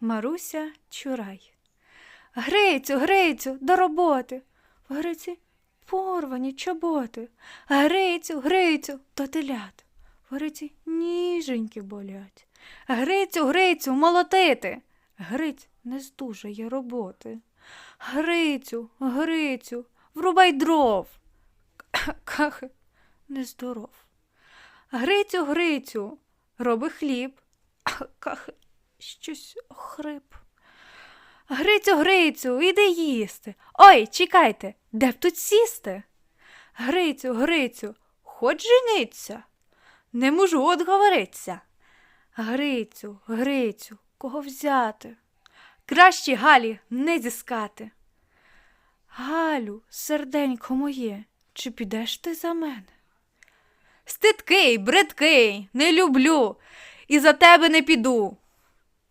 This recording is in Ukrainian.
Маруся Чурай. Грицю, Грицю, до роботи. В Гриці порвані чоботи. Грицю, Грицю, до телят. В Гриці ніженьки болять. Грицю, Грицю, молотити. Гриць не здужає роботи. Грицю, Грицю, врубай дров. Ках, нездоров. Грицю, Грицю, роби хліб. Ках, щось охрип. Грицю, Грицю, іди їсти. Ой, чекайте, де б тут сісти? Грицю, Грицю, хоч жениться. Не можу отговориться. Грицю, Грицю, кого взяти? Краще Галі не зіскати. Галю, серденько моє, чи підеш ти за мене? Стидкий, бридкий, не люблю, і за тебе не піду.